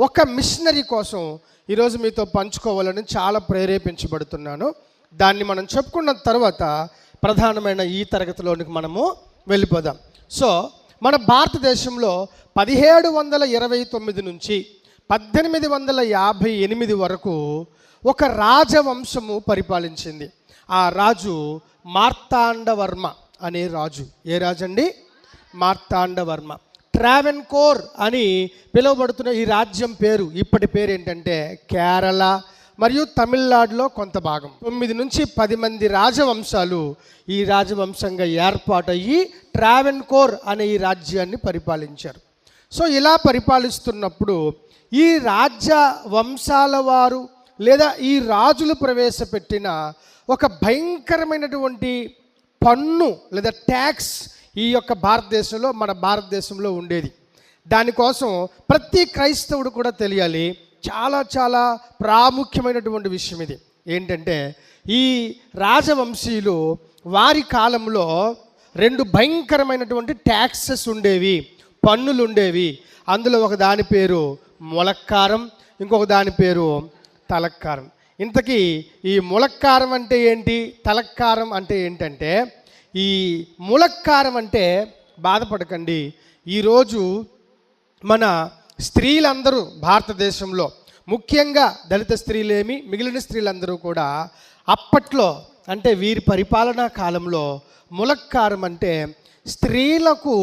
ఒక మిషనరీ కోసం ఈరోజు మీతో పంచుకోవాలని చాలా ప్రేరేపించబడుతున్నాను. దాన్ని మనం చెప్పుకున్న తర్వాత ప్రధానమైన ఈ తరగతిలోనికి మనము వెళ్ళిపోదాం. సో మన భారతదేశంలో పదిహేడు వందల ఇరవై తొమ్మిది నుంచి పద్దెనిమిది వందల యాభై ఎనిమిది వరకు ఒక రాజవంశము పరిపాలించింది. ఆ రాజు మార్తాండవర్మ అనే రాజు. ఏ రాజు అండి ట్రావెన్ ట్రావెన్కోర్ అని పిలువబడుతున్న ఈ రాజ్యం పేరు. ఇప్పటి పేరు ఏంటంటే కేరళ మరియు తమిళనాడులో కొంత భాగం. తొమ్మిది నుంచి పది మంది రాజవంశాలు ఈ రాజవంశంగా ఏర్పాటయ్యి ట్రావెన్కోర్ అనే ఈ రాజ్యాన్ని పరిపాలించారు. సో ఇలా పరిపాలిస్తున్నప్పుడు ఈ రాజ్య వంశాల వారు లేదా ఈ రాజులు ప్రవేశపెట్టిన ఒక భయంకరమైనటువంటి పన్ను లేదా ట్యాక్స్ ఈ యొక్క భారతదేశంలో మన భారతదేశంలో ఉండేది. దానికోసం ప్రతి క్రైస్తవుడు కూడా తెలియాలి చాలా చాలా ప్రాముఖ్యమైనటువంటి విషయం ఇది. ఏంటంటే ఈ రాజవంశీయులు వారి కాలంలో రెండు భయంకరమైనటువంటి ట్యాక్సెస్ ఉండేవి పన్నులు ఉండేవి. అందులో ఒక దాని పేరు మొలక్కారం ఇంకొక దాని పేరు తలక్కారం. ఇంతకీ ఈ ములక్కారం అంటే ఏంటి? తలక్కారం అంటే ఏంటంటే ఈ ములక్కారం అంటే బాధపడకండి. ఈరోజు మన స్త్రీలందరూ భారతదేశంలో ముఖ్యంగా దళిత స్త్రీలేమి మిగిలిన స్త్రీలందరూ కూడా అప్పట్లో అంటే వీరి పరిపాలనా కాలంలో ములక్కారం అంటే స్త్రీలకు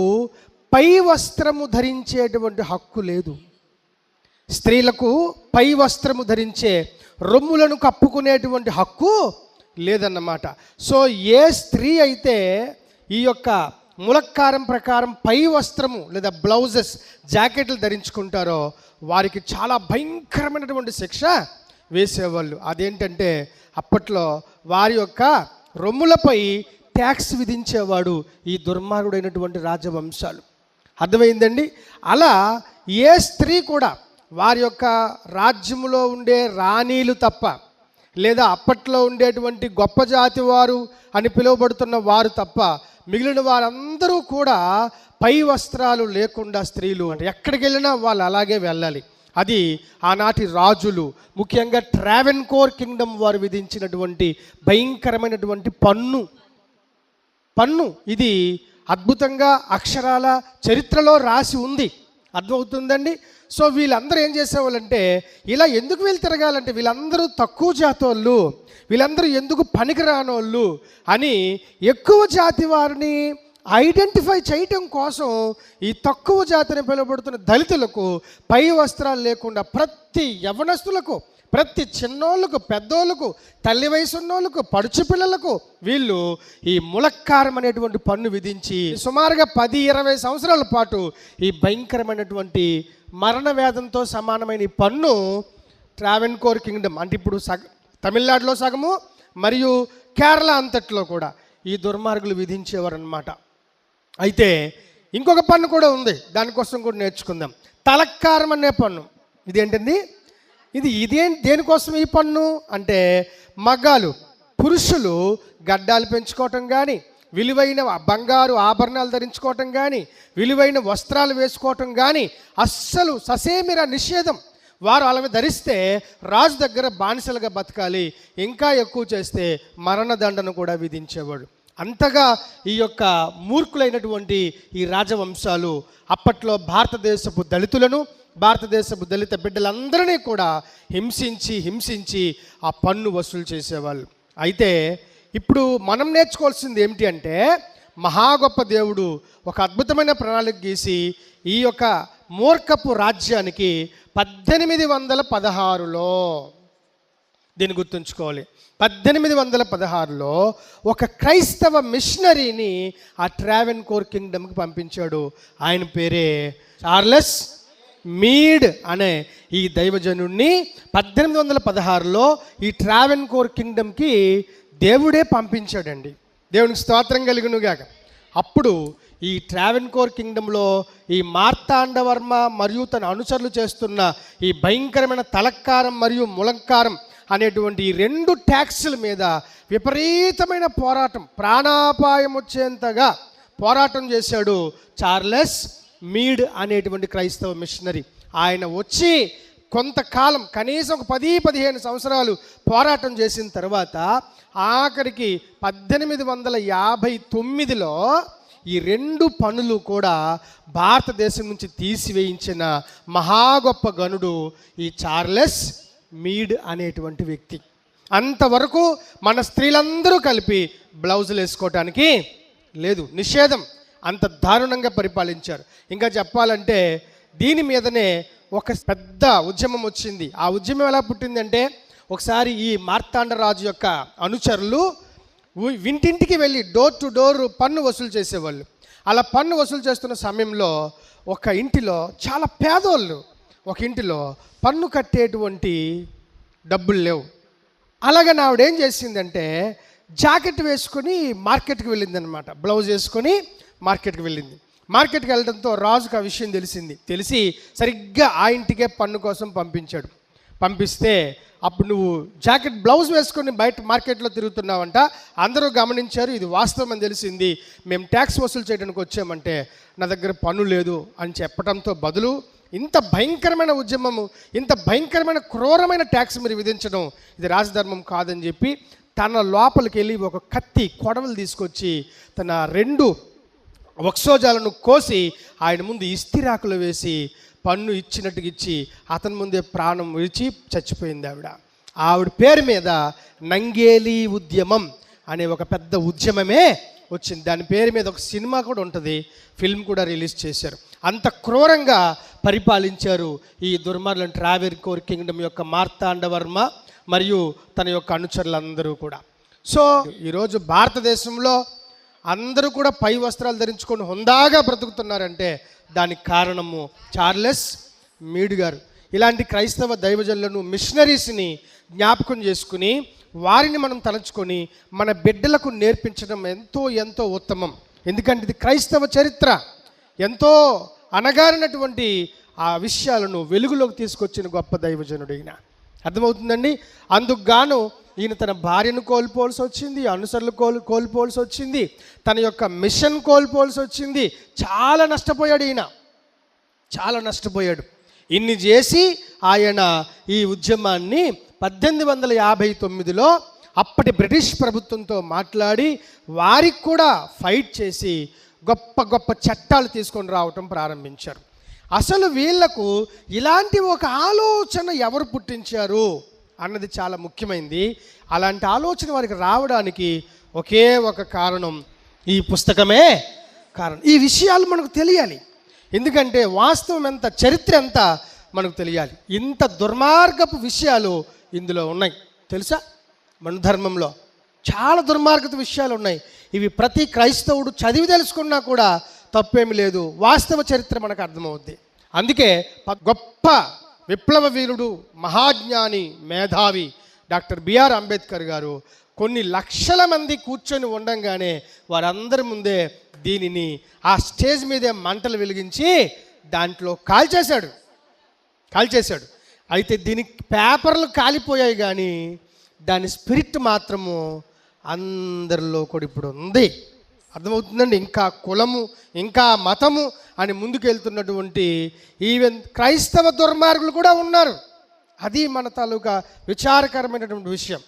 పై వస్త్రము ధరించేటువంటి హక్కు లేదు. స్త్రీలకు పై వస్త్రము ధరించే రొమ్ములను కప్పుకునేటువంటి హక్కు లేదన్నమాట. సో ఏ స్త్రీ అయితే ఈ యొక్క ములక్కారం ప్రకారం పై వస్త్రము లేదా బ్లౌజెస్ జాకెట్లు ధరించుకుంటారో వారికి చాలా భయంకరమైనటువంటి శిక్ష వేసేవాళ్ళు. అదేంటంటే అప్పట్లో వారి యొక్క రొమ్ములపై ట్యాక్స్ విధించేవాడు ఈ దుర్మార్గుడైనటువంటి రాజవంశాలు. అర్థమైందండి? అలా ఏ స్త్రీ కూడా వారి యొక్క రాజ్యములో ఉండే రాణీలు తప్ప లేదా అప్పట్లో ఉండేటువంటి గొప్ప జాతి వారు అని పిలువబడుతున్న వారు తప్ప మిగిలిన వారందరూ కూడా పై వస్త్రాలు లేకుండా స్త్రీలు అంటే ఎక్కడికి వెళ్ళినా వాళ్ళు అలాగే వెళ్ళాలి. అది ఆనాటి రాజులు ముఖ్యంగా ట్రావెన్ కోర్ కింగ్డమ్ వారు విధించినటువంటి భయంకరమైనటువంటి పన్ను. పన్ను. ఇది అద్భుతంగా అక్షరాల చరిత్రలో రాసి ఉంది. అర్థమవుతుందండి? సో వీళ్ళందరూ ఏం చేసేవాళ్ళంటే ఇలా ఎందుకు వీళ్ళు తిరగాలంటే వీళ్ళందరూ తక్కువ జాతి వాళ్ళు వీళ్ళందరూ ఎందుకు పనికిరానోళ్ళు అని ఎక్కువ జాతి వారిని ఐడెంటిఫై చేయటం కోసం ఈ తక్కువ జాతిని పిలువబడుతున్న దళితులకు పై వస్త్రాలు లేకుండా ప్రతి యవనస్తులకు ప్రతి చిన్నోళ్ళకు పెద్దోళ్ళకు తల్లి వయసున్నోళ్ళకు పడుచు పిల్లలకు వీళ్ళు ఈ ములక్కారం అనేటువంటి పన్ను విధించి సుమారుగా పది ఇరవై సంవత్సరాల పాటు ఈ భయంకరమైనటువంటి మరణ వేదంతో సమానమైన ఈ పన్ను ట్రావెన్కోర్ కింగ్డమ్ అంటే ఇప్పుడు సగ తమిళనాడులో సగము మరియు కేరళ అంతట్లో కూడా ఈ దుర్మార్గులు విధించేవారనమాట అయితే ఇంకొక పన్ను కూడా ఉంది దానికోసం కూడా నేర్చుకుందాం. తలక్కారం అనే పన్ను. ఇదేంటండి? ఇది ఇదేం దేనికోసం ఈ పన్ను? అంటే మగ్గాలు పురుషులు గడ్డాలు పెంచుకోవటం కానీ విలువైన బంగారు ఆభరణాలు ధరించుకోవటం కానీ విలువైన వస్త్రాలు వేసుకోవటం కానీ అస్సలు ససేమిర నిషేధం. వారు అలా ధరిస్తే రాజు దగ్గర బానిసలుగా బతకాలి ఇంకా ఎక్కువ చేస్తే మరణదండను కూడా విధించేవాడు. అంతగా ఈ యొక్క మూర్ఖులైనటువంటి ఈ రాజవంశాలు అప్పట్లో భారతదేశపు దళితులను భారతదేశపు దళిత బిడ్డలందరినీ కూడా హింసించి హింసించి ఆ పన్ను వసూలు చేసేవాళ్ళు. అయితే ఇప్పుడు మనం నేర్చుకోవాల్సింది ఏమిటి అంటే మహా గొప్ప దేవుడు ఒక అద్భుతమైన ప్రణాళిక గీసి ఈ యొక్క మూర్ఖపు రాజ్యానికి పద్దెనిమిది వందల పదహారులో దీన్ని గుర్తుంచుకోవాలి. పద్దెనిమిది వందల పదహారులో ఒక క్రైస్తవ మిషనరీని ఆ ట్రావెన్ కోర్ కింగ్డమ్కి పంపించాడు. ఆయన పేరే చార్లెస్ మీడ్ అనే ఈ దైవజనుడిని పద్దెనిమిది వందల పదహారులో ఈ ట్రావెన్ కోర్ కింగ్డమ్కి దేవుడే పంపించాడండి. దేవునికి స్తోత్రం కలిగినగాక అప్పుడు ఈ ట్రావెన్కోర్ కింగ్డంలో ఈ మార్తాండవర్మ మరియు తన అనుచరులు చేస్తున్న ఈ భయంకరమైన తలక్కారం మరియు ములంకారం అనేటువంటి ఈ రెండు ట్యాక్సుల మీద విపరీతమైన పోరాటం ప్రాణాపాయం వచ్చేంతగా పోరాటం చేశాడు చార్లెస్ మీడ్ అనేటువంటి క్రైస్తవ మిషనరీ. ఆయన వచ్చి కొంతకాలం కనీసం ఒక పది పదిహేను సంవత్సరాలు పోరాటం చేసిన తర్వాత ఆఖరికి పద్దెనిమిది వందల యాభై తొమ్మిదిలో ఈ రెండు పనులు కూడా భారతదేశం నుంచి తీసివేయించిన మహా గొప్ప గనుడు ఈ చార్లెస్ మీడ్ అనేటువంటి వ్యక్తి. అంతవరకు మన స్త్రీలందరూ కలిపి బ్లౌజులు వేసుకోవటానికి లేదు నిషేధం అంత దారుణంగా పరిపాలించారు. ఇంకా చెప్పాలంటే దీని మీదనే ఒక పెద్ద ఉద్యమం వచ్చింది. ఆ ఉద్యమం ఎలా పుట్టిందంటే ఒకసారి ఈ మార్తాండరాజు యొక్క అనుచరులు వింటింటికి ఇంటింటికి వెళ్ళి డోర్ టు డోర్ పన్ను వసూలు చేసేవాళ్ళు. అలా పన్ను వసూలు చేస్తున్న సమయంలో ఒక ఇంటిలో చాలా పేదోళ్ళు ఒక ఇంటిలో పన్ను కట్టేటువంటి డబ్బులు లేవు. అలాగే ఆవిడ ఏం చేసిందంటే జాకెట్ వేసుకొని మార్కెట్కి వెళ్ళింది అనమాట బ్లౌజ్ వేసుకొని మార్కెట్కి వెళ్ళింది. మార్కెట్కి వెళ్ళడంతో రాజుకు ఆ విషయం తెలిసింది. తెలిసి సరిగ్గా ఆ ఇంటికే పన్ను కోసం పంపించాడు. పంపిస్తే అప్పుడు నువ్వు జాకెట్ బ్లౌజ్ వేసుకొని బయట మార్కెట్లో తిరుగుతున్నావంట. అందరూ గమనించారు ఇది వాస్తవం అని తెలిసింది. మేము ట్యాక్స్ వసూలు చేయడానికి వచ్చామంటే నా దగ్గర పన్ను లేదు అని చెప్పడంతో బదులు ఇంత భయంకరమైన ఉద్యమము ఇంత భయంకరమైన క్రూరమైన ట్యాక్స్ మీరు విధించడం ఇది రాజధర్మం కాదని చెప్పి తన లోపలికి వెళ్ళి ఒక కత్తి కొడవలు తీసుకొచ్చి తన రెండు వక్షోజాలను కోసి ఆయన ముందు ఇస్తిరాకులు వేసి పన్ను ఇచ్చినట్టుగా ఇచ్చి అతని ముందే ప్రాణం విడిచి చచ్చిపోయింది ఆవిడ. ఆవిడ పేరు మీద నంగేలి ఉద్యమం అనే ఒక పెద్ద ఉద్యమమే వచ్చింది. దాని పేరు మీద ఒక సినిమా కూడా ఉంటుంది ఫిల్మ్ కూడా రిలీజ్ చేశారు. అంత క్రూరంగా పరిపాలించారు ఈ దుర్మార్లను ట్రావెల్ కోర్ కింగ్డమ్ యొక్క మార్తాండవర్మ మరియు తన యొక్క అనుచరులందరూ కూడా. సో ఈరోజు భారతదేశంలో అందరూ కూడా పై వస్త్రాలు ధరించుకొని హుందాగా బ్రతుకుతున్నారంటే దానికి కారణము చార్లెస్ మీడ్ గారు. ఇలాంటి క్రైస్తవ దైవజనులను మిషనరీస్ని జ్ఞాపకం చేసుకుని వారిని మనం తలంచుకొని మన బిడ్డలకు నేర్పించడం ఎంతో ఎంతో ఉత్తమం. ఎందుకంటే ఇది క్రైస్తవ చరిత్ర. ఎంతో అనగారినటువంటి ఆ విషయాలను వెలుగులోకి తీసుకొచ్చిన గొప్ప దైవజనుడైన. అర్థమవుతుందండి? అందుకు గాను ఈయన తన భార్యను కోల్పోవలసి వచ్చింది అనుసరులు కోల్ కోల్పోవలసి వచ్చింది తన యొక్క మిషన్ కోల్పోవలసి వచ్చింది. చాలా నష్టపోయాడు ఈయన. చాలా నష్టపోయాడు. ఇన్ని చేసి ఆయన ఈ ఉద్యమాన్ని పద్దెనిమిది వందల యాభై తొమ్మిదిలో అప్పటి బ్రిటిష్ ప్రభుత్వంతో మాట్లాడి వారికి కూడా ఫైట్ చేసి గొప్ప గొప్ప చట్టాలు తీసుకొని రావటం ప్రారంభించారు. అసలు వీళ్ళకు ఇలాంటి ఒక ఆలోచన ఎవరు పుట్టించారు? అన్నది చాలా ముఖ్యమైనది అలాంటి ఆలోచన వారికి రావడానికి ఒకే ఒక కారణం ఈ పుస్తకమే కారణం. ఈ విషయాలు మనకు తెలియాలి. ఎందుకంటే వాస్తవం ఎంత చరిత్ర ఎంత మనకు తెలియాలి. ఇంత దుర్మార్గపు విషయాలు ఇందులో ఉన్నాయి. తెలుసా? మన ధర్మంలో చాలా దుర్మార్గత విషయాలు ఉన్నాయి. ఇవి ప్రతి క్రైస్తవుడు చదివి తెలుసుకున్నా కూడా తప్పేమి లేదు. వాస్తవ చరిత్ర మనకు అర్థమవుద్ది. అందుకే గొప్ప విప్లవ వీరుడు మహాజ్ఞాని మేధావి డాక్టర్ బిఆర్ అంబేద్కర్ గారు కొన్ని లక్షల మంది కూర్చొని ఉండంగానే వారందరి ముందే దీనిని ఆ స్టేజ్ మీదే మంటలు వెలిగించి దాంట్లో కాల్చేశాడు. కాల్చేశాడు. అయితే దీనికి పేపర్లు కాలిపోయాయి కానీ దాని స్పిరిట్ మాత్రము అందరిలో కూడా ఇప్పుడు ఉంది. అర్థమవుతుందండి? ఇంకా కులము ఇంకా మతము అని ముందుకెళ్తున్నటువంటి ఈవెన్ క్రైస్తవ దుర్మార్గులు కూడా ఉన్నారు. అది మన తాలూకా విచారకరమైనటువంటి విషయం.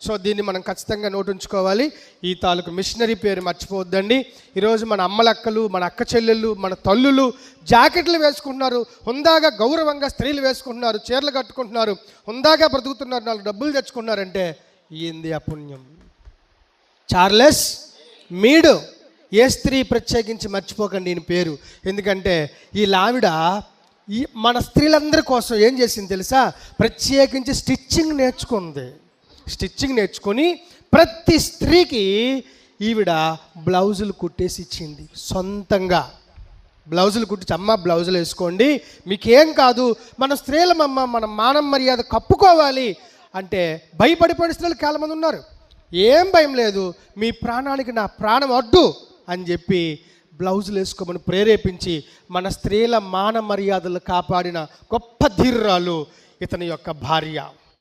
సో దీన్ని మనం ఖచ్చితంగా నోటుంచుకోవాలి. ఈ తాలూకు మిషనరీ పేరు మర్చిపోవద్దండి. ఈరోజు మన అమ్మలక్కలు మన అక్క చెల్లెళ్ళు మన తల్లులు జాకెట్లు వేసుకుంటున్నారు. హుందాగా గౌరవంగా స్త్రీలు వేసుకుంటున్నారు చీరలు కట్టుకుంటున్నారు హుందాగా బ్రతుకుతున్నారు నాలుగు డబ్బులు తెచ్చుకున్నారంటే ఏంది అపుణ్యం? చార్లెస్ మీడు. ఏ స్త్రీ ప్రత్యేకించి మర్చిపోకండి ఈయన పేరు. ఎందుకంటే ఈ లావిడ ఈ మన స్త్రీలందరి కోసం ఏం చేసింది తెలుసా? ప్రత్యేకించి స్టిచ్చింగ్ నేర్చుకుంది. స్టిచ్చింగ్ నేర్చుకొని ప్రతి స్త్రీకి ఈవిడ బ్లౌజులు కుట్టేసి ఇచ్చింది సొంతంగా. బ్లౌజులు కుట్టించి అమ్మ బ్లౌజులు వేసుకోండి. మీకేం కాదు మన స్త్రీలమమ్మ మన మానం మర్యాద కప్పుకోవాలి అంటే భయపడిపోయిన స్త్రీలు చాలామంది ఉన్నారు. ఏం భయం లేదు. మీ ప్రాణానికి నా ప్రాణం అడ్డు అని చెప్పి బ్లౌజులు వేసుకోమని ప్రేరేపించి మన స్త్రీల మాన మర్యాదలు కాపాడిన గొప్ప ధీర్రాలు ఇతని యొక్క భార్య.